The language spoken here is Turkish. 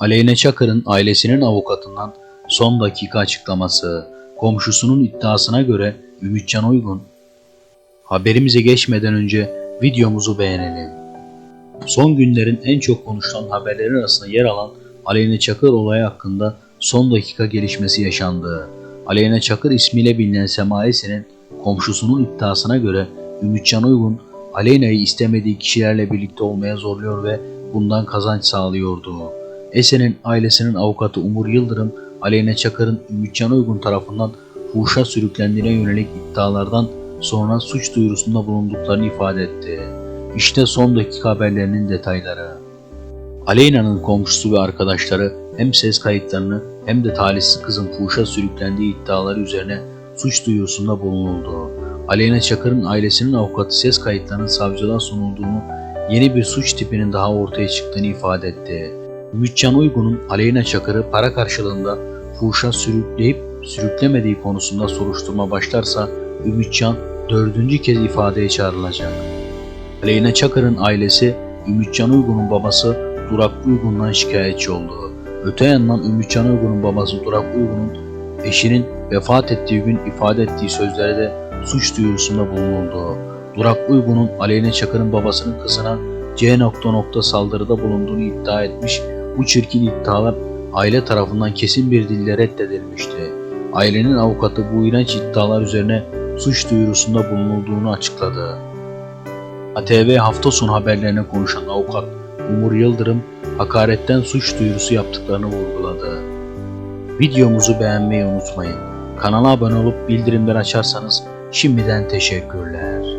Aleyna Çakır'ın ailesinin avukatından son dakika açıklaması, komşusunun iddiasına göre Ümitcan Uygun, haberimize geçmeden önce videomuzu beğenelim. Son günlerin en çok konuşulan haberlerin arasında yer alan Aleyna Çakır olayı hakkında son dakika gelişmesi yaşandı. Aleyna Çakır ismiyle bilinen Sema Esen'in komşusunun iddiasına göre Ümitcan Uygun, Aleyna'yı istemediği kişilerle birlikte olmaya zorluyor ve bundan kazanç sağlıyordu. Esen'in ailesinin avukatı Umur Yıldırım, Aleyna Çakır'ın Ümitcan Uygun tarafından fuhuşa sürüklendiğine yönelik iddialardan sonra suç duyurusunda bulunduklarını ifade etti. İşte son dakika haberlerinin detayları. Aleyna'nın komşusu ve arkadaşları hem ses kayıtlarını hem de talihsiz kızın fuhuşa sürüklendiği iddiaları üzerine suç duyurusunda bulunuldu. Aleyna Çakır'ın ailesinin avukatı ses kayıtlarının savcılığa sunulduğunu, yeni bir suç tipinin daha ortaya çıktığını ifade etti. Ümitcan Uygun'un Aleyna Çakır'ı para karşılığında fuhuşa sürükleyip sürüklemediği konusunda soruşturma başlarsa Ümitcan dördüncü kez ifadeye çağrılacak. Aleyna Çakır'ın ailesi Ümitcan Uygun'un babası Durak Uygun'dan şikayetçi oldu. Öte yandan Ümitcan Uygun'un babası Durak Uygun'un eşinin vefat ettiği gün ifade ettiği sözlerde suç duyurusunda bulunuldu. Durak Uygun'un Aleyna Çakır'ın babasının kızına C nokta nokta saldırıda bulunduğunu iddia etmiş, bu çirkin iddialar aile tarafından kesin bir dille reddedilmişti. Ailenin avukatı bu iğrenç iddialar üzerine suç duyurusunda bulunulduğunu açıkladı. ATV hafta sonu haberlerine konuşan avukat Umur Yıldırım hakaretten suç duyurusu yaptıklarını vurguladı. Videomuzu beğenmeyi unutmayın. Kanala abone olup bildirimleri açarsanız şimdiden teşekkürler.